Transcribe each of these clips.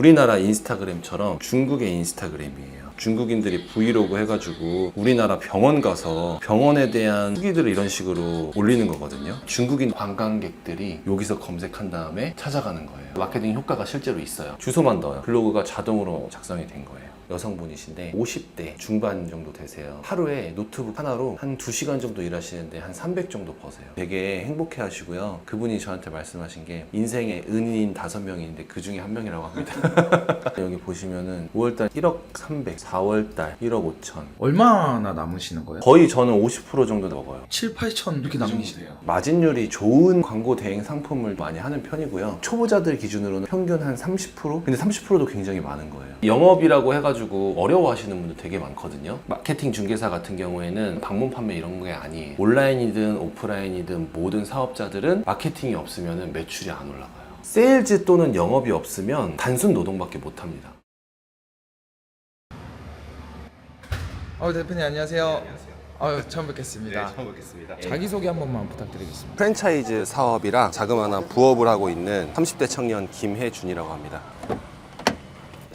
우리나라 인스타그램처럼 중국의 인스타그램이에요. 중국인들이 브이로그 해가지고 우리나라 병원 가서 병원에 대한 후기들을 이런 식으로 올리는 거거든요. 중국인 관광객들이 여기서 검색한 다음에 찾아가는 거예요. 마케팅 효과가 실제로 있어요. 주소만 넣어요. 블로그가 자동으로 작성이 된 거예요. 여성분이신데 50대 중반 정도 되세요. 하루에 노트북 하나로 한 2시간 정도 일하시는데 한 300 정도 버세요. 되게 행복해 하시고요. 그분이 저한테 말씀하신 게 인생의 은인 5명이 있는데 그 중에 한 명이라고 합니다. 여기 보시면은 5월달 1억 300, 4월달 1억 5천. 얼마나 남으시는 거예요? 거의 저는 50% 정도 먹어요. 7, 8천 이렇게 남으시네요. 마진율이 좋은 광고 대행 상품을 많이 하는 편이고요. 초보자들 기준으로는 평균 한 30%? 근데 30%도 굉장히 많은 거예요. 영업이라고 해가지고 어려워하시는 분들 되게 많거든요. 마케팅 중개사 같은 경우에는 방문 판매 이런 게 아니에요. 온라인이든 오프라인이든 모든 사업자들은 마케팅이 없으면 매출이 안 올라가요. 세일즈 또는 영업이 없으면 단순 노동밖에 못 합니다. 아 대표님 안녕하세요. 아유 처음 뵙겠습니다. 처음 뵙겠습니다. 자기 소개 한 번만 부탁드리겠습니다. 프랜차이즈 사업이랑 자그마한 부업을 하고 있는 30대 청년 김혜준이라고 합니다.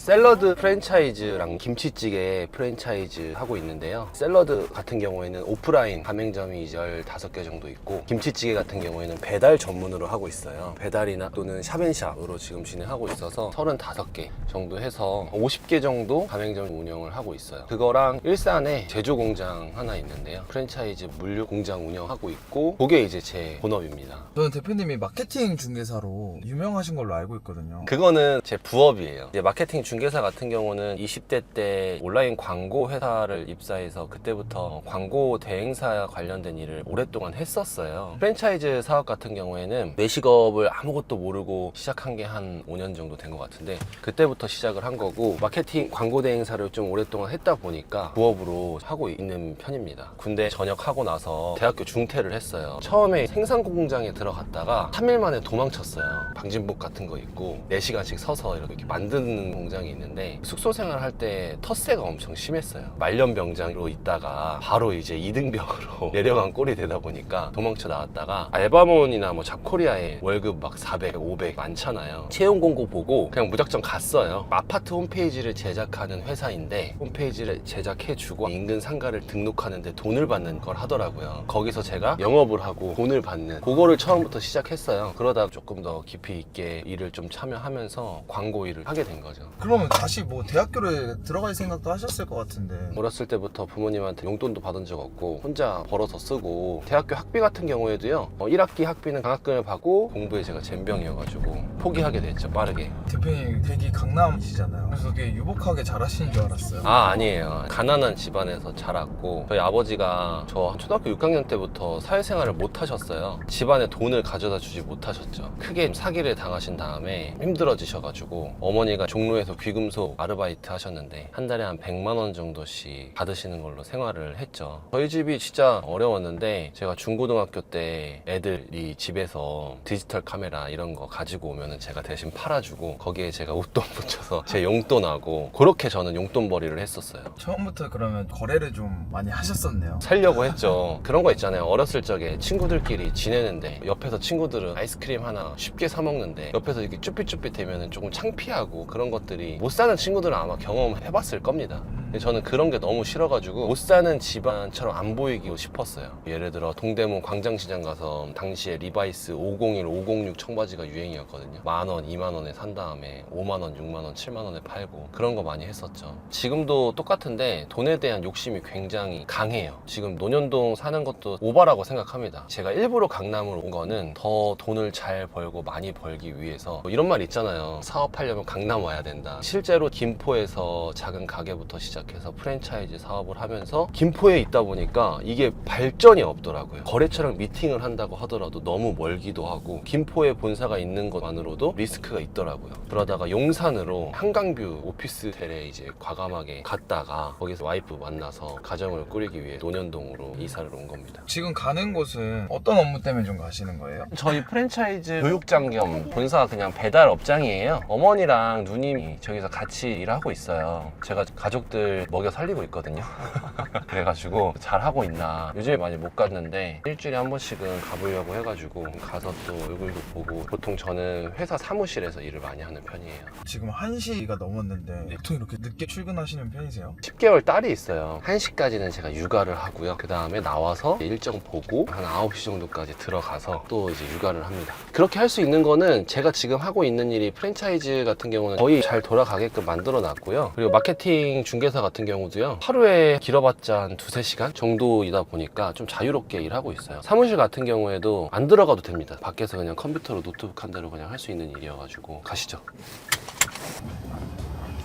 샐러드 프랜차이즈랑 김치찌개 프랜차이즈 하고 있는데요. 샐러드 같은 경우에는 오프라인 가맹점이 15개 정도 있고 김치찌개 같은 경우에는 배달 전문으로 하고 있어요. 배달이나 또는 샵앤샵으로 지금 진행하고 있어서 35개 정도 해서 50개 정도 가맹점 운영을 하고 있어요. 그거랑 일산에 제조 공장 하나 있는데요. 프랜차이즈 물류 공장 운영하고 있고 그게 이제 제 본업입니다. 저는 대표님이 마케팅 중개사로 유명하신 걸로 알고 있거든요. 그거는 제 부업이에요. 이제 마케팅 중 개사 같은 경우는 20대 때 온라인 광고 회사를 입사해서 그때부터 광고 대행사 관련된 일을 오랫동안 했었어요. 프랜차이즈 사업 같은 경우에는 매식업을 아무것도 모르고 시작한 게 한 5년 정도 된 것 같은데 그때부터 시작을 한 거고 마케팅 광고 대행사를 좀 오랫동안 했다 보니까 부업으로 하고 있는 편입니다. 군대 전역하고 나서 대학교 중퇴를 했어요. 처음에 생산 공장에 들어갔다가 3일 만에 도망쳤어요. 방진복 같은 거 입고 4시간씩 서서 이렇게 만드는 공장 이 있는데 숙소 생활할 때 텃세가 엄청 심했어요. 말년 병장으로 있다가 바로 이제 이등병으로 내려간 꼴이 되다 보니까 도망쳐 나왔다가 알바몬이나 뭐 잡코리아에 월급 막 400, 500 많잖아요. 채용 공고 보고 그냥 무작정 갔어요. 아파트 홈페이지를 제작하는 회사인데 홈페이지를 제작해주고 인근 상가를 등록하는데 돈을 받는 걸 하더라고요. 거기서 제가 영업을 하고 돈을 받는 그거를 처음부터 시작했어요. 그러다 조금 더 깊이 있게 일을 좀 참여하면서 광고 일을 하게 된 거죠. 그 러면 다시 뭐 대학교를 들어갈 생각도 하셨을 것 같은데. 어렸을 때부터 부모님한테 용돈도 받은 적 없고 혼자 벌어서 쓰고 대학교 학비 같은 경우에도요 어, 1학기 학비는 장학금을 받고 공부에 제가 젬병이어가지고 포기하게 됐죠 빠르게 대표님 댁이 강남이시잖아요. 그래서 되게 유복하게 잘하시는 줄 알았어요. 아 아니에요 가난한 집안에서 자랐고 저희 아버지가 저 초등학교 6학년 때부터 사회생활을 못 하셨어요 집안에 돈을 가져다 주지 못하셨죠 크게 사기를 당하신 다음에 힘들어지셔가지고 어머니가 종로에서 귀금속 아르바이트 하셨는데 한 달에 한 100만 원 정도씩 받으시는 걸로 생활을 했죠 저희 집이 진짜 어려웠는데 제가 중고등학교 때 애들이 집에서 디지털 카메라 이런 거 가지고 오면은 제가 대신 팔아주고 거기에 제가 웃돈 붙여서 제 용돈하고 그렇게 저는 용돈벌이를 했었어요 처음부터 그러면 거래를 좀 많이 하셨었네요. 살려고 했죠. 그런 거 있잖아요. 어렸을 적에 친구들끼리 지내는데 옆에서 친구들은 아이스크림 하나 쉽게 사 먹는데 옆에서 이렇게 쭈삣쭈삣 되면 조금 창피하고 그런 것들이 못 사는 친구들은 아마 경험해봤을 겁니다. 저는 그런 게 너무 싫어가지고 못 사는 집안처럼 안 보이고 싶었어요. 예를 들어 동대문 광장시장 가서 당시에 리바이스 501, 506 청바지가 유행이었거든요. 만 원, 2만 원에 산 다음에 5만 원, 6만 원, 7만 원에 팔고 그런 거 많이 했었죠. 지금도 똑같은데 돈에 대한 욕심이 굉장히 강해요. 지금 논현동 사는 것도 오바라고 생각합니다. 제가 일부러 강남으로 온 거는 더 돈을 잘 벌고 많이 벌기 위해서 뭐 이런 말 있잖아요. 사업하려면 강남 와야 된다. 실제로 김포에서 작은 가게부터 시작 해서 프랜차이즈 사업을 하면서 김포에 있다 보니까 이게 발전이 없더라고요. 거래처랑 미팅을 한다고 하더라도 너무 멀기도 하고 김포에 본사가 있는 것만으로도 리스크가 있더라고요. 그러다가 용산으로 한강뷰 오피스텔에 이제 과감하게 갔다가 거기서 와이프 만나서 가정을 꾸리기 위해 논현동으로 이사를 온 겁니다. 지금 가는 곳은 어떤 업무 때문에 좀 가시는 거예요? 저희 프랜차이즈 교육장 겸 본사가 그냥 배달 업장이에요. 어머니랑 누님이 저기서 같이 일하고 있어요. 제가 가족들 애들 먹여 살리고 있거든요. 그래가지고 잘 하고 있나 요즘에 많이 못 갔는데 일주일에 한 번씩은 가보려고 해가지고 가서 또 얼굴도 보고 보통 저는 회사 사무실에서 일을 많이 하는 편이에요. 지금 1시가 넘었는데 보통 이렇게 늦게 출근하시는 편이세요? 10개월 딸이 있어요. 1시까지는 제가 육아를 하고요. 그 다음에 나와서 일정 보고 한 9시 정도까지 들어가서 또 이제 육아를 합니다. 그렇게 할 수 있는 거는 제가 지금 하고 있는 일이 프랜차이즈 같은 경우는 거의 잘 돌아가게끔 만들어 놨고요. 그리고 마케팅 중개사 같은 경우도요. 하루에 길어봤자 한 두세 시간 정도이다 보니까 좀 자유롭게 일하고 있어요. 사무실 같은 경우에도 안 들어가도 됩니다. 밖에서 그냥 컴퓨터로 노트북 한 대로 그냥 할 수 있는 일이어가지고 가시죠.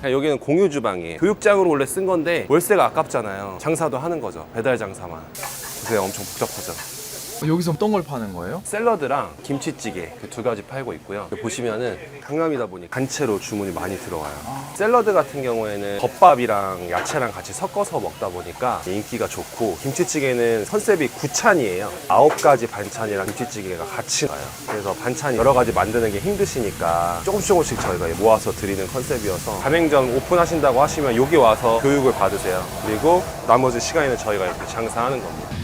여기는 공유 주방이에요. 교육장으로 원래 쓴 건데 월세가 아깝잖아요. 장사도 하는 거죠. 배달 장사만. 그래서 엄청 복잡하죠. 여기서 어떤 걸 파는 거예요? 샐러드랑 김치찌개 그 두 가지 팔고 있고요. 여기 보시면은 강남이다 보니 단체로 주문이 많이 들어와요. 샐러드 같은 경우에는 덮밥이랑 야채랑 같이 섞어서 먹다 보니까 인기가 좋고 김치찌개는 컨셉이 구찬이에요. 아홉 가지 반찬이랑 김치찌개가 같이 나요. 그래서 반찬 여러 가지 만드는 게 힘드시니까 조금씩 조금씩 저희가 모아서 드리는 컨셉이어서 가맹점 오픈하신다고 하시면 여기 와서 교육을 받으세요. 그리고 나머지 시간에는 저희가 이렇게 장사하는 겁니다.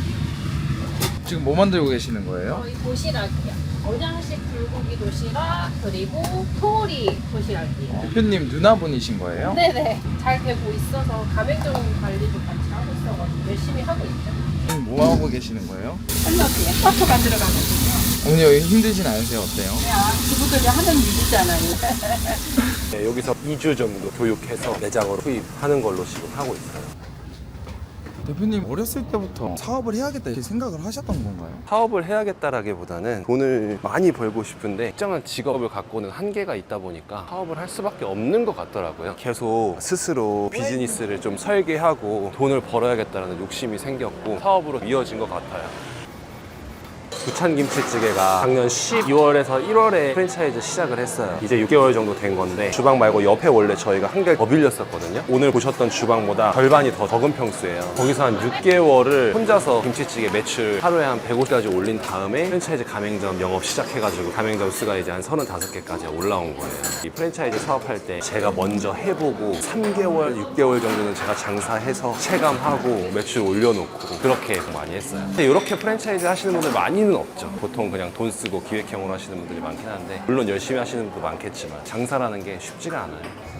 지금 뭐 만들고 계시는 거예요? 저희 도시락이요. 어장식 불고기 도시락 그리고 토리 도시락이에요. 대표님 누나분이신 거예요? 네네 잘 되고 있어서 가맹점 관리도 같이 하고 있어가지고 열심히 하고 있죠. 지금 뭐 하고 계시는 거예요? 샐러드에 서트 만들어 가거든요. 어머니 여기 힘들진 않으세요? 어때요? 그냥 주부들이 하는 일이잖아요. 네, 여기서 2주 정도 교육해서 매장으로 투입하는 걸로 지금 하고 있어요. 대표님 어렸을 때부터 사업을 해야겠다 이렇게 생각을 하셨던 건가요? 사업을 해야겠다라기보다는 돈을 많이 벌고 싶은데 특정한 직업을 갖고는 한계가 있다 보니까 사업을 할 수밖에 없는 것 같더라고요. 계속 스스로 비즈니스를 좀 설계하고 돈을 벌어야겠다는 욕심이 생겼고 사업으로 이어진 것 같아요. 부찬김치찌개가 작년 12월에서 1월에 프랜차이즈 시작을 했어요. 이제 6개월 정도 된 건데 주방 말고 옆에 원래 저희가 한 개 더 빌렸었거든요. 오늘 보셨던 주방보다 절반이 더 적은 평수예요. 거기서 한 6개월을 혼자서 김치찌개 매출 하루에 한 150까지 올린 다음에 프랜차이즈 가맹점 영업 시작해가지고 가맹점 수가 이제 한 35개까지 올라온 거예요. 이 프랜차이즈 사업할 때 제가 먼저 해보고 3개월, 6개월 정도는 제가 장사해서 체감하고 매출 올려놓고 그렇게 많이 했어요. 근데 이렇게 프랜차이즈 하시는 분들 많이는 없죠. 보통 그냥 돈 쓰고 기획형으로 하시는 분들이 많긴 한데 물론 열심히 하시는 분도 많겠지만 장사라는 게 쉽지가 않아요.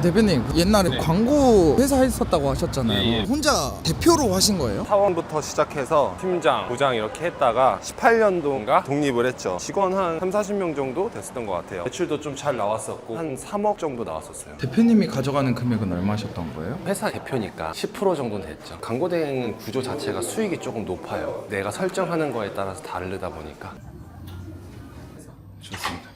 대표님 옛날에 광고 회사 했었다고 하셨잖아요. 혼자 대표로 하신 거예요? 사원부터 시작해서 팀장, 부장 이렇게 했다가 18년도인가 독립을 했죠. 직원 한 3, 40명 정도 됐었던 것 같아요. 매출도 좀 잘 나왔었고 한 3억 정도 나왔었어요. 대표님이 가져가는 금액은 얼마셨던 거예요? 회사 대표니까 10% 정도는 됐죠. 광고 대행 구조 자체가 수익이 조금 높아요. 내가 설정하는 거에 따라서 다르다 보니까. 좋습니다.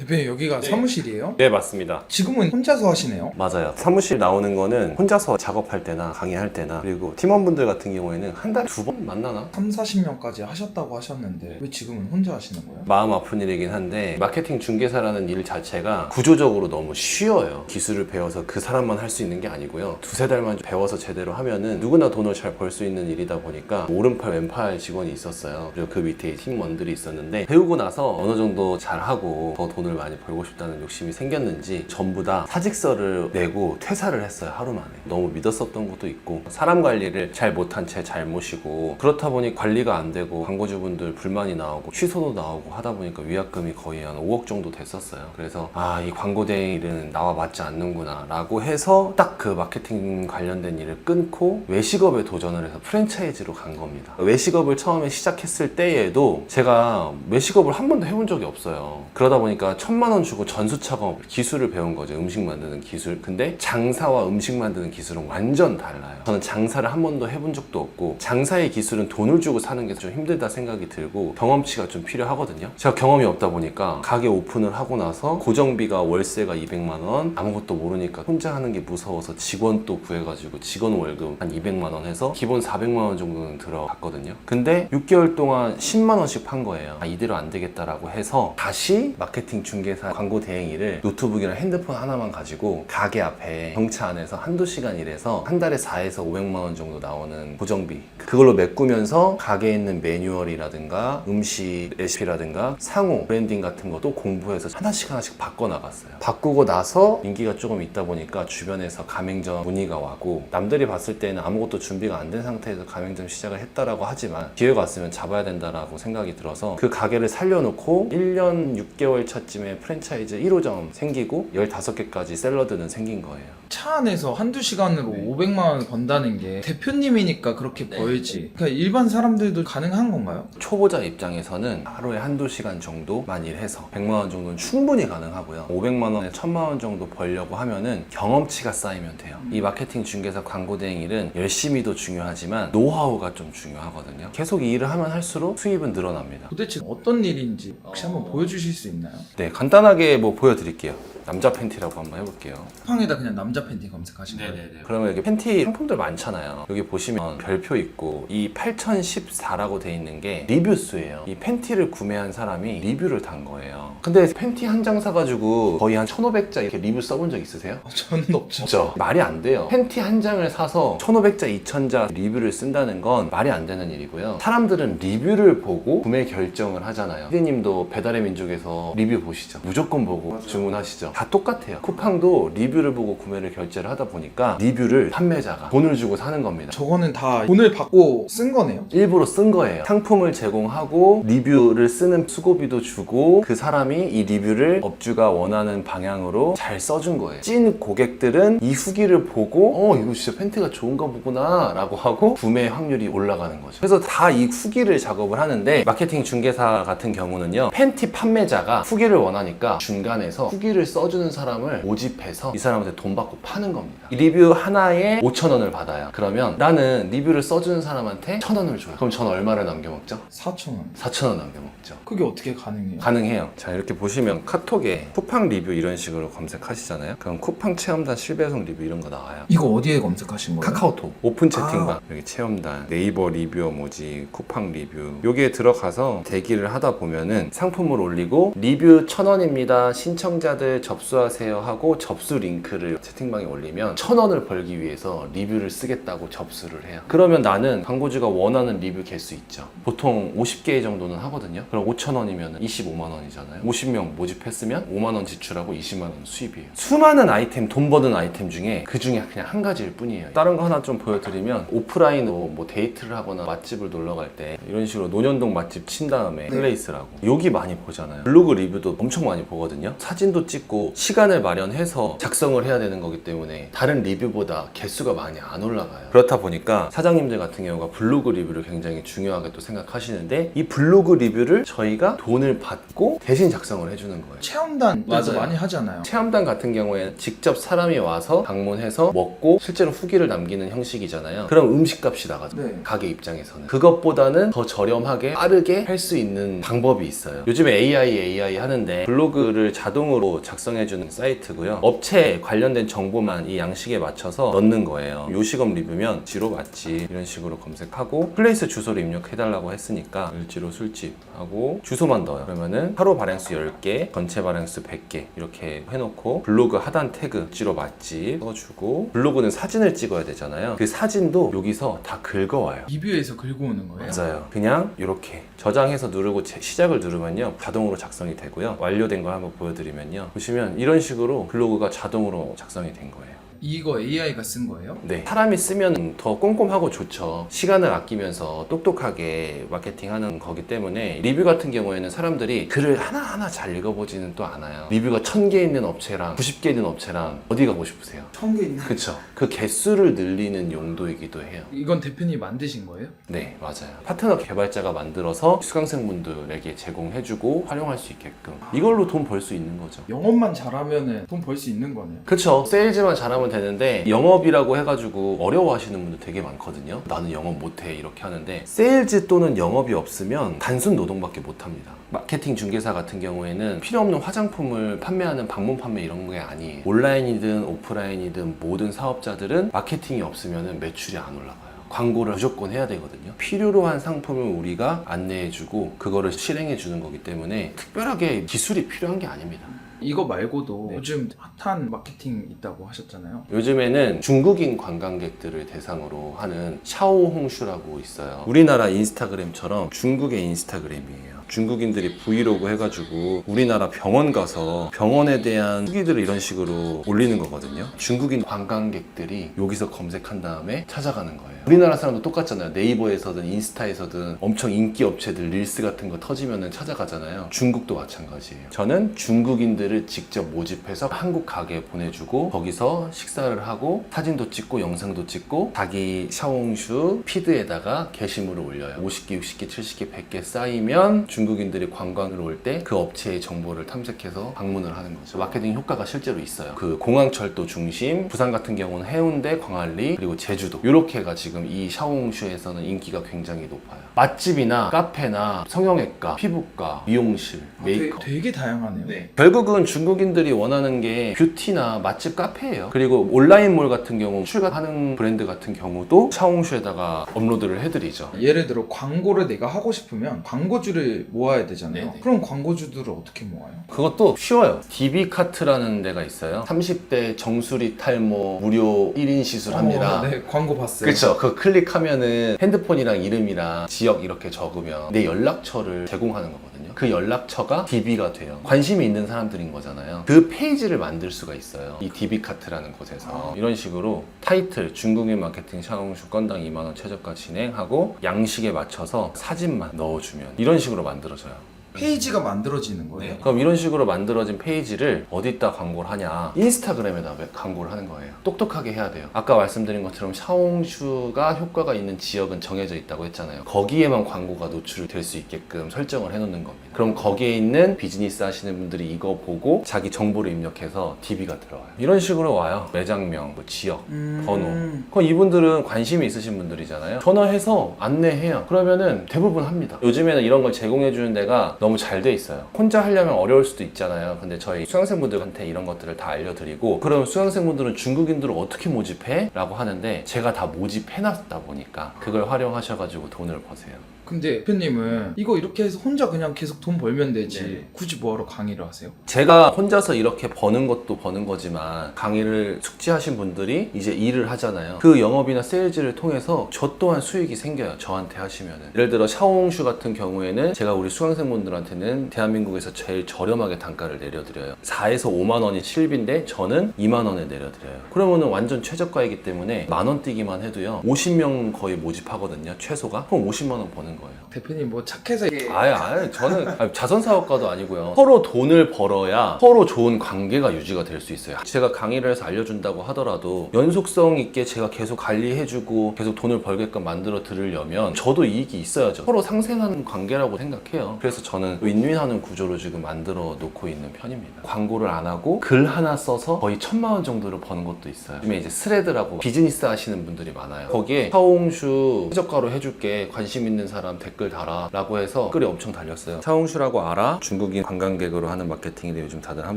대표님 여기가 사무실이에요? 네, 맞습니다. 지금은 혼자서 하시네요? 맞아요. 사무실 나오는 거는 혼자서 작업할 때나 강의할 때나 그리고 팀원분들 같은 경우에는 한 달에 두 번 만나나? 3, 40명까지 하셨다고 하셨는데 왜 지금은 혼자 하시는 거예요? 마음 아픈 일이긴 한데 마케팅 중개사라는 일 자체가 구조적으로 너무 쉬워요. 기술을 배워서 그 사람만 할 수 있는 게 아니고요. 두세 달만 배워서 제대로 하면은 누구나 돈을 잘 벌 수 있는 일이다 보니까 오른팔 왼팔 직원이 있었어요. 그리고 그 밑에 팀원들이 있었는데 배우고 나서 어느 정도 잘하고 더 돈을 많이 벌고 싶다는 욕심이 생겼는지 전부 다 사직서를 내고 퇴사를 했어요. 하루 만에. 너무 믿었었던 것도 있고 사람 관리를 잘 못한 채잘 모시고 그렇다 보니 관리가 안 되고 광고주분들 불만이 나오고 취소도 나오고 하다 보니까 위약금이 거의 한 5억 정도 됐었어요. 그래서 아 이 광고 대행 일은 나와 맞지 않는구나 라고 해서 딱 그 마케팅 관련된 일을 끊고 외식업에 도전을 해서 프랜차이즈로 간 겁니다. 외식업을 처음에 시작했을 때에도 제가 외식업을 한 번도 해본 적이 없어요. 그러다 보니까 천만 원 주고 전수 작업 기술을 배운 거죠. 음식 만드는 기술. 근데 장사와 음식 만드는 기술은 완전 달라요. 저는 장사를 한 번도 해본 적도 없고 장사의 기술은 돈을 주고 사는 게 좀 힘들다 생각이 들고 경험치가 좀 필요하거든요. 제가 경험이 없다 보니까 가게 오픈을 하고 나서 고정비가 월세가 200만 원 아무것도 모르니까 혼자 하는 게 무서워서 직원 또 구해가지고 직원 월급 한 200만 원 해서 기본 400만 원 정도는 들어갔거든요. 근데 6개월 동안 10만 원씩 판 거예요. 아, 이대로 안 되겠다라고 해서 다시 마케팅 중개사 광고 대행일을 노트북이랑 핸드폰 하나만 가지고 가게 앞에 경차 안에서 한두 시간 일해서 한 달에 4에서 500만 원 정도 나오는 고정비. 그걸로 메꾸면서 가게에 있는 매뉴얼이라든가 음식 레시피라든가 상호 브랜딩 같은 것도 공부해서 하나씩 하나씩 바꿔 나갔어요. 바꾸고 나서 인기가 조금 있다 보니까 주변에서 가맹점 문의가 와고 남들이 봤을 때는 아무것도 준비가 안 된 상태에서 가맹점 시작을 했다라고 하지만 기회가 왔으면 잡아야 된다라고 생각이 들어서 그 가게를 살려놓고 1년 6개월 차쯤 에 프랜차이즈 1호점 생기고 15개까지 샐러드는 생긴 거예요 차 안에서 한두 시간으로 네. 500만 원을 번다는 게 대표님이니까 그렇게 벌지. 그러니까 일반 사람들도 가능한 건가요? 초보자 입장에서는 하루에 한두 시간 정도만 일해서 100만 원 정도는 충분히 가능하고요. 500만 원에 1000만 원 정도 벌려고 하면은 경험치가 쌓이면 돼요. 이 마케팅 중개사 광고 대행 일은 열심히도 중요하지만 노하우가 좀 중요하거든요. 계속 이 일을 하면 할수록 수입은 늘어납니다. 도대체 어떤 일인지 혹시 한번 보여주실 수 있나요? 네, 간단하게 뭐 보여드릴게요. 남자 팬티라고 한번 해볼게요. 쿠팡에다 그냥 남자 팬티 검색하시면 네, 돼요. 그러면 여기 팬티 상품들 많잖아요. 여기 보시면 별표 있고 이 8014라고 돼 있는 게 리뷰 수예요. 이 팬티를 구매한 사람이 리뷰를 단 거예요. 근데 팬티 한 장 사가지고 거의 한 1,500자 이렇게 리뷰 써본 적 있으세요? 어, 저는 없죠. 진짜 말이 안 돼요. 팬티 한 장을 사서 1,500자, 2,000자 리뷰를 쓴다는 건 말이 안 되는 일이고요. 사람들은 리뷰를 보고 구매 결정을 하잖아요. 피디님도 배달의 민족에서 리뷰 보시죠. 무조건 보고 주문하시죠. 다 똑같아요. 쿠팡도 리뷰를 보고 구매를 결제를 하다 보니까 리뷰를 판매자가 돈을 주고 사는 겁니다. 저거는 다 돈을 받고 쓴 거네요. 일부러 쓴 거예요. 상품을 제공하고 리뷰를 쓰는 수고비도 주고 그 사람이 이 리뷰를 업주가 원하는 방향으로 잘 써준 거예요. 찐 고객들은 이 후기를 보고 어 이거 진짜 팬티가 좋은가 보구나 라고 하고 구매 확률이 올라가는 거죠. 그래서 다 이 후기를 작업을 하는데 마케팅 중개사 같은 경우는요 팬티 판매자가 후기를 원하니까 중간에서 후기를 써주는 사람을 모집해서 이 사람한테 돈 받고 파는 겁니다. 이 리뷰 하나에 5천 원을 받아요. 그러면 나는 리뷰를 써주는 사람한테 천 원을 줘요. 그럼 전 얼마를 남겨먹죠? 4천 원. 4천 원 남겨먹죠. 그게 어떻게 가능해요? 가능해요. 자 이렇게 보시면 카톡에 쿠팡 리뷰 이런 식으로 검색하시잖아요. 그럼 쿠팡 체험단 실배송 리뷰 이런 거 나와요. 이거 어디에 검색하신 거예요? 카카오톡 오픈 채팅방 여기 체험단 네이버 리뷰어 모지 쿠팡 리뷰 여기에 들어가서 대기를 하다 보면은 상품을 올리고 리뷰 천 원입니다 신청자들 접수하세요 하고 접수 링크를 채팅 방에 올리면 천 원을 벌기 위해서 리뷰를 쓰겠다고 접수를 해요. 그러면 나는 광고주가 원하는 리뷰 개수 있죠. 보통 50개 정도는 하거든요. 그럼 5천 원이면 25만 원이잖아요. 50명 모집했으면 5만 원 지출하고 20만 원 수입이에요. 수많은 아이템 돈 버는 아이템 중에 그 중에 그냥 한 가지일 뿐이에요. 다른 거 하나 좀 보여드리면 오프라인으로 뭐 데이트를 하거나 맛집을 놀러 갈 때 이런 식으로 논현동 맛집 친 다음에 플레이스라고. 여기 많이 보잖아요. 블로그 리뷰도 엄청 많이 보거든요. 사진도 찍고 시간을 마련해서 작성을 해야 되는 거기 때문에 다른 리뷰보다 개수가 많이 안 올라가요 그렇다 보니까 사장님들 같은 경우가 블로그 리뷰를 굉장히 중요하게 또 생각하시는데 이 블로그 리뷰를 저희가 돈을 받고 대신 작성을 해주는 거예요 체험단 맞아 맞아요. 많이 하잖아요. 체험단 같은 경우에는 직접 사람이 와서 방문해서 먹고 실제로 후기를 남기는 형식이잖아요. 그럼 음식값이 나가죠. 네. 가게 입장에서는. 그것보다는 더 저렴하게 빠르게 할 수 있는 방법이 있어요. 요즘에 AI, AI 하는데 블로그를 자동으로 작성해주는 사이트고요. 업체 관련된 정 보만 이 양식에 맞춰서 넣는 거예요. 요식업 리뷰면 지로 맛집 이런 식으로 검색하고 플레이스 주소를 입력해달라고 했으니까 을지로 술집 하고 주소만 넣어요. 그러면은 하루 발행수 10개, 전체 발행수 100개 이렇게 해놓고 블로그 하단 태그 을지로 맛집 써주고 블로그는 사진을 찍어야 되잖아요. 그 사진도 여기서 다 긁어와요. 리뷰에서 긁어 오는 거예요. 맞아요. 그냥 이렇게 저장해서 누르고 제- 시작을 누르면요 자동으로 작성이 되고요. 완료된 걸 한번 보여드리면요 보시면 이런 식으로 블로그가 자동으로 작성이 된 거예요. 이거 AI가 쓴 거예요? 네. 사람이 쓰면 더 꼼꼼하고 좋죠. 시간을 아끼면서 똑똑하게 마케팅하는 거기 때문에 리뷰 같은 경우에는 사람들이 글을 하나하나 잘 읽어보지는 또 않아요. 리뷰가 1000개 있는 업체랑 90개 있는 업체랑 어디 가고 싶으세요? 천개 있나? 그쵸. 그 개수를 늘리는 용도이기도 해요. 이건 대표님 만드신 거예요? 네, 맞아요. 파트너 개발자가 만들어서 수강생분들에게 제공해주고 활용할 수 있게끔 이걸로 돈 벌 수 있는 거죠. 영업만 잘하면은 돈벌 수 있는 거네요. 그쵸. 세일즈만 잘하면 되는데 영업이라고 해가지고 어려워하시는 분들 되게 많거든요. 나는 영업 못해 이렇게 하는데 세일즈 또는 영업이 없으면 단순 노동밖에 못합니다. 마케팅 중개사 같은 경우에는 필요 없는 화장품을 판매하는 방문 판매 이런 게 아니에요. 온라인이든 오프라인이든 모든 사업자들은 마케팅이 없으면 매출이 안 올라가요. 광고를 무조건 해야 되거든요. 필요로 한 상품을 우리가 안내해주고 그거를 실행해주는 거기 때문에 특별하게 기술이 필요한 게 아닙니다. 이거 말고도 네. 요즘 핫한 마케팅 있다고 하셨잖아요. 요즘에는 중국인 관광객들을 대상으로 하는 샤오홍슈라고 있어요. 우리나라 인스타그램처럼 중국의 인스타그램이에요. 중국인들이 브이로그 해가지고 우리나라 병원 가서 병원에 대한 후기들을 이런 식으로 올리는 거거든요. 중국인 관광객들이 여기서 검색한 다음에 찾아가는 거예요. 우리나라 사람도 똑같잖아요. 네이버에서든 인스타에서든 엄청 인기 업체들 릴스 같은 거 터지면은 찾아가잖아요. 중국도 마찬가지예요. 저는 중국인들을 직접 모집해서 한국 가게에 보내주고 거기서 식사를 하고 사진도 찍고 영상도 찍고 자기 샤옹슈 피드에다가 게시물을 올려요. 50개, 60개, 70개, 100개 쌓이면 중국인들이 관광을 올 때 그 업체의 정보를 탐색해서 방문을 하는 거죠. 마케팅 효과가 실제로 있어요. 그 공항철도 중심, 부산 같은 경우는 해운대, 광안리, 그리고 제주도 이렇게가 지금 이 샤옹슈에서는 인기가 굉장히 높아요. 맛집이나 카페나 성형외과, 피부과, 미용실, 아, 되게, 메이크업 되게 다양하네요. 결국은 중국인들이 원하는 게 뷰티나 맛집 카페예요. 그리고 온라인몰 같은 경우 출간하는 브랜드 같은 경우도 샤옹슈에다가 업로드를 해드리죠. 예를 들어 광고를 내가 하고 싶으면 광고주를 모아야 되잖아요. 그럼 광고주들을 어떻게 모아요? 그것도 쉬워요. DB카트라는 데가 있어요. 30대 정수리 탈모 무료 1인 시술합니다. 어, 네, 광고 봤어요. 그쵸. 그거 클릭하면은 핸드폰이랑 이름이랑 지역 이렇게 적으면 내 연락처를 제공하는 거거든요. 그 연락처가 DB가 돼요. 관심이 있는 사람들인 거잖아요. 그 페이지를 만들 수가 있어요. 이 DB카트라는 곳에서. 이런 식으로 타이틀, 중국인 마케팅 샤옹슈 건당 2만 원 최저가 진행하고 양식에 맞춰서 사진만 넣어주면 이런 식으로 만들어져요. 페이지가 만들어지는 거예요. 그럼 이런 식으로 만들어진 페이지를 어디다 광고를 하냐? 인스타그램에다 왜 광고를 하는 거예요. 똑똑하게 해야 돼요. 아까 말씀드린 것처럼 샤옹슈가 효과가 있는 지역은 정해져 있다고 했잖아요. 거기에만 광고가 노출될 수 있게끔 설정을 해놓는 겁니다. 그럼 거기에 있는 비즈니스 하시는 분들이 이거 보고 자기 정보를 입력해서 DB가 들어와요. 이런 식으로 와요. 매장명, 뭐 지역, 음. 번호. 그럼 이분들은 관심이 있으신 분들이잖아요. 전화해서 안내해요. 그러면은 대부분 합니다. 요즘에는 이런 걸 제공해 주는 데가 너무 잘 돼 있어요. 혼자 하려면 어려울 수도 있잖아요. 근데 저희 수강생분들한테 이런 것들을 다 알려드리고, 그럼 수강생분들은 중국인들을 어떻게 모집해? 라고 하는데, 제가 다 모집해놨다 보니까 그걸 활용하셔가지고 돈을 버세요. 근데 대표님은 이거 이렇게 해서 혼자 그냥 계속 돈 벌면 되지 네. 굳이 뭐하러 강의를 하세요? 제가 혼자서 이렇게 버는 것도 버는 거지만 강의를 숙지하신 분들이 이제 일을 하잖아요. 그 영업이나 세일즈를 통해서 저 또한 수익이 생겨요. 저한테 하시면은. 예를 들어 샤옹슈 같은 경우에는 제가 우리 수강생분들한테는 대한민국에서 제일 저렴하게 단가를 내려드려요. 4에서 5만 원이 7비인데 저는 2만 원에 내려드려요. 그러면은 완전 최저가이기 때문에 만 원 뛰기만 해도요. 50명 거의 모집하거든요. 최소가. 그럼 50만 원 버는 거예요. 대표님 뭐 착해서 이게 아예 아예 저는 아니, 자선 사업가도 아니고요. 서로 돈을 벌어야 서로 좋은 관계가 유지가 될 수 있어요. 제가 강의를 해서 알려준다고 하더라도 연속성 있게 제가 계속 관리해주고 계속 돈을 벌게끔 만들어 드리려면 저도 이익이 있어야죠. 서로 상생하는 관계라고 생각해요. 그래서 저는 윈윈하는 구조로 지금 만들어 놓고 있는 편입니다. 광고를 안 하고 글 하나 써서 거의 천만 원 정도를 버는 것도 있어요. 요즘에 이제 스레드라고 비즈니스 하시는 분들이 많아요. 거기에 샤옹슈 최저가로 해줄게 관심 있는 사람 댓글 달아 라고 해서 댓글이 엄청 달렸어요. 샤옹슈라고 알아? 중국인 관광객으로 하는 마케팅인데 요즘 다들 한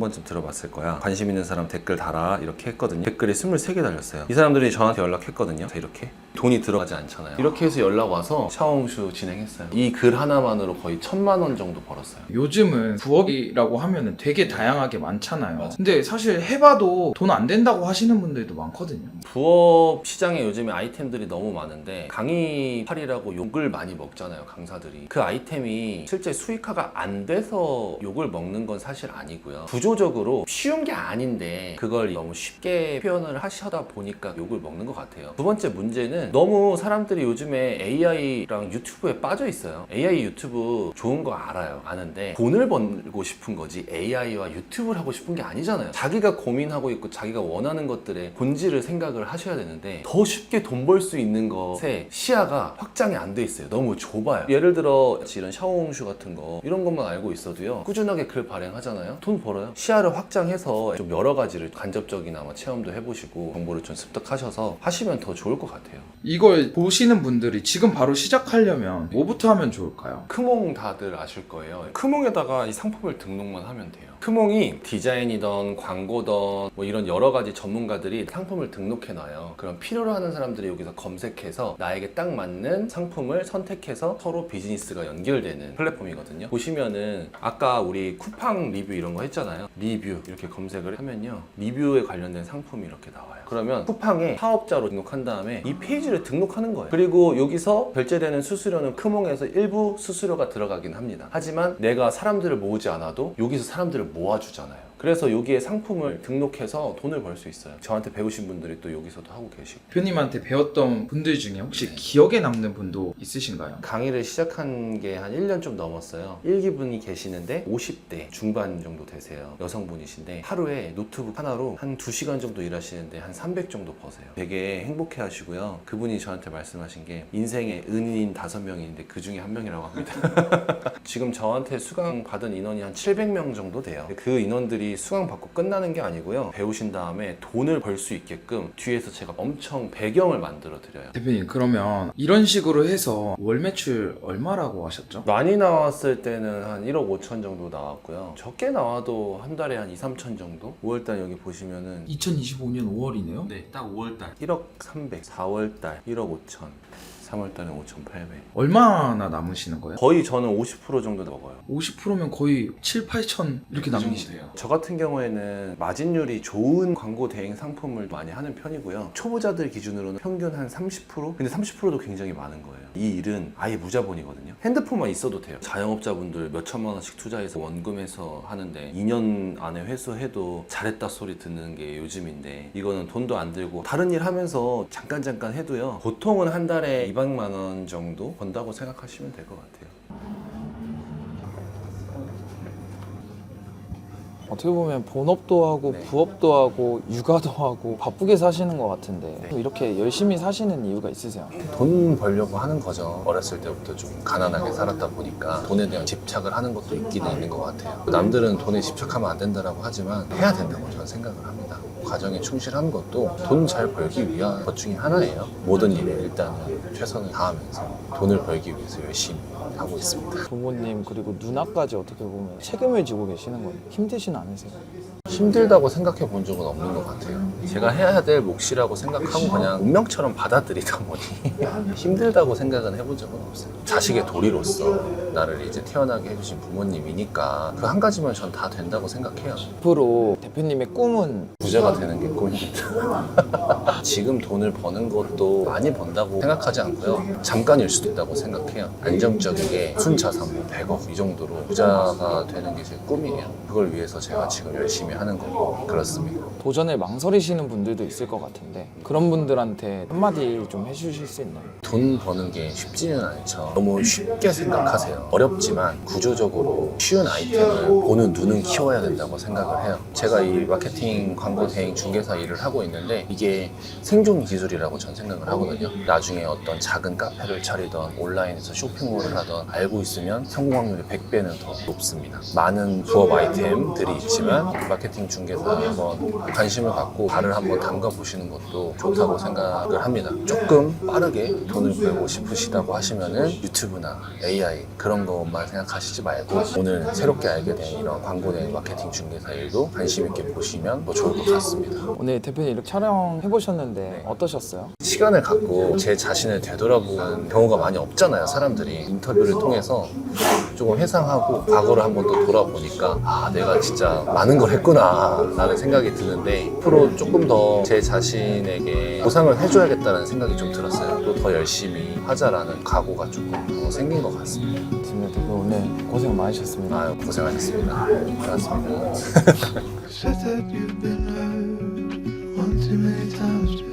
번쯤 들어봤을 거야. 관심 있는 사람 댓글 달아 이렇게 했거든요. 댓글이 23개 달렸어요. 이 사람들이 저한테 연락했거든요. 자, 이렇게 돈이 들어가지 않잖아요. 이렇게 해서 연락 와서 샤옹슈 진행했어요. 이 글 하나만으로 거의 천만 원 정도 벌었어요. 요즘은 부업이라고 하면은 되게 다양하게 많잖아요. 근데 사실 해봐도 돈 안 된다고 하시는 분들도 많거든요. 부업 시장에 요즘에 아이템들이 너무 많은데 강의팔이라고 욕을 많이 먹 잖아요 강사들이. 그 아이템이 실제 수익화가 안 돼서 욕을 먹는 건 사실 아니고요. 구조적으로 쉬운 게 아닌데 그걸 너무 쉽게 표현을 하시다 보니까 욕을 먹는 것 같아요. 두 번째 문제는 너무 사람들이 요즘에 AI랑 유튜브에 빠져 있어요. AI 유튜브 좋은 거 알아요 아는데 돈을 벌고 싶은 거지 AI와 유튜브를 하고 싶은 게 아니잖아요. 자기가 고민하고 있고 자기가 원하는 것들의 본질을 생각을 하셔야 되는데 더 쉽게 돈 벌 수 있는 것에 시야가 확장이 안 돼 있어요. 너무 좁아요. 예를 들어 이런 샤오홍슈 같은 거 이런 것만 알고 있어도요. 꾸준하게 글 발행하잖아요. 돈 벌어요. 시야를 확장해서 좀 여러 가지를 간접적이나 뭐 체험도 해보시고 정보를 좀 습득하셔서 하시면 더 좋을 것 같아요. 이걸 보시는 분들이 지금 바로 시작하려면 뭐부터 하면 좋을까요? 크몽 다들 아실 거예요. 크몽에다가 이 상품을 등록만 하면 돼요. 크몽이 디자인이던 광고든 뭐 이런 여러 가지 전문가들이 상품을 등록해 놔요. 그럼 필요로 하는 사람들이 여기서 검색해서 나에게 딱 맞는 상품을 선택해 서 서로 비즈니스가 연결되는 플랫폼이거든요. 보시면은 아까 우리 쿠팡 리뷰 이런 거 했잖아요. 리뷰 이렇게 검색을 하면요. 리뷰에 관련된 상품이 이렇게 나와요. 그러면 쿠팡에 사업자로 등록한 다음에 이 페이지를 등록하는 거예요. 그리고 여기서 결제되는 수수료는 크몽에서 일부 수수료가 들어가긴 합니다. 하지만 내가 사람들을 모으지 않아도 여기서 사람들을 모아주잖아요. 그래서 여기에 상품을 등록해서 돈을 벌 수 있어요. 저한테 배우신 분들이 또 여기서도 하고 계시고. 대표님한테 배웠던 분들 중에 혹시 기억에 남는 분도 있으신가요? 강의를 시작한 게 한 1년 좀 넘었어요. 1기 분이 계시는데 50대 중반 정도 되세요. 여성분이신데 하루에 노트북 하나로 한 2시간 정도 일하시는데 한 300 정도 버세요. 되게 행복해 하시고요. 그분이 저한테 말씀하신 게 인생의 은인 5명인데 그 중에 한 명이라고 합니다. 지금 저한테 수강 받은 인원이 한 700명 정도 돼요. 그 인원들이 수강 받고 끝나는 게 아니고요. 배우신 다음에 돈을 벌 수 있게끔 뒤에서 제가 엄청 배경을 만들어 드려요. 대표님 그러면 이런 식으로 해서 월 매출 얼마라고 하셨죠? 많이 나왔을 때는 한 1억 5천 정도 나왔고요. 적게 나와도 한 달에 한 2, 3천 정도? 5월달 여기 보시면은 2025년 5월이네요? 네, 딱 5월달. 1억 300, 4월달 1억 5천, 3월달에 5,800. 얼마나 남으시는 거예요? 거의 저는 50% 정도 먹어요. 50%면 거의 7, 8천 이렇게 남으시네요. 저 같은 경우에는 마진율이 좋은 광고 대행 상품을 많이 하는 편이고요. 초보자들 기준으로는 평균 한 30%? 근데 30%도 굉장히 많은 거예요. 이 일은 아예 무자본이거든요. 핸드폰만 있어도 돼요. 자영업자분들 몇 천만 원씩 투자해서 원금해서 하는데 2년 안에 회수해도 잘했다 소리 듣는 게 요즘인데 이거는 돈도 안 들고 다른 일 하면서 잠깐 잠깐 해도요. 보통은 한 달에 200만 원 정도 번다고 생각하시면 될 것 같아요. 어떻게 보면 본업도 하고 네. 부업도 하고 육아도 하고 바쁘게 사시는 것 같은데 네. 이렇게 열심히 사시는 이유가 있으세요? 돈 벌려고 하는 거죠. 어렸을 때부터 좀 가난하게 살았다 보니까 돈에 대한 집착을 하는 것도 있기는 있는 것 같아요. 남들은 돈에 집착하면 안 된다라고 하지만 해야 된다고 저는 생각을 합니다. 가정에 충실하는 것도 돈 잘 벌기 위한 것 중에 하나예요. 모든 일에 일단은 최선을 다하면서 돈을 벌기 위해서 열심히 하고 있습니다. 부모님 그리고 누나까지 어떻게 보면 책임을 지고 계시는 거예요. 힘드진 않으세요? 힘들다고 생각해 본 적은 없는 것 같아요. 제가 해야 될 몫이라고 생각하고 그냥 운명처럼 받아들이다 보니 힘들다고 생각은 해본 적은 없어요. 자식의 도리로서 나를 이제 태어나게 해주신 부모님이니까 그 한 가지면 전 다 된다고 생각해요. 앞으로 대표님의 꿈은 부자가 되는 게 꿈입니다. 지금 돈을 버는 것도 많이 번다고 생각하지 않고요. 잠깐일 수도 있다고 생각해요. 안정적이게 순자산 뭐 100억 이 정도로 부자가 되는 게 제 꿈이에요. 그걸 위해서 제가 지금 열심히 하는 거고 그렇습니다. 도전을 망설이시는 분들도 있을 것 같은데 그런 분들한테 한마디 좀 해주실 수 있나요? 돈 버는 게 쉽지는 않죠. 너무 쉽게 생각하세요. 어렵지만 구조적으로 쉬운 아이템을 보는 눈은 키워야 된다고 생각을 해요. 제가 이 마케팅 광고 대행 중개사 일을 하고 있는데 이게 생존 기술이라고 전 생각을 하거든요. 나중에 어떤 작은 카페를 차리던 온라인에서 쇼핑몰을 하던 알고 있으면 성공 확률이 100배는 더 높습니다. 많은 부업 아이템들이 있지만 마케팅 중개사 한번 관심을 갖고 발을 한번 담가 보시는 것도 좋다고 생각을 합니다. 조금 빠르게 돈을 벌고 싶으시다고 하시면은 유튜브나 AI 그런 것만 생각하시지 말고 오늘 새롭게 알게 된 이런 광고 내 마케팅 중개사 일도 관심 있게 보시면 더 좋을 것 같습니다. 오늘 대표님 이렇게 촬영해 보셨는데 어떠셨어요? 시간을 갖고 제 자신을 되돌아보는 경우가 많이 없잖아요. 사람들이 인터뷰를 통해서 조금 회상하고 과거를 한번 또 돌아보니까 아 내가 진짜 많은 걸 했구나 라는 생각이 드는데 앞으로 조금 더 제 자신에게 보상을 해줘야겠다는 생각이 좀 들었어요. 또 더 열심히 하자라는 각오가 조금 더 생긴 것 같습니다. 진짜 대표 오늘 고생 많으셨습니다. 아유 고생하셨습니다. 고맙습니다. Said that you've been hurt one too many times to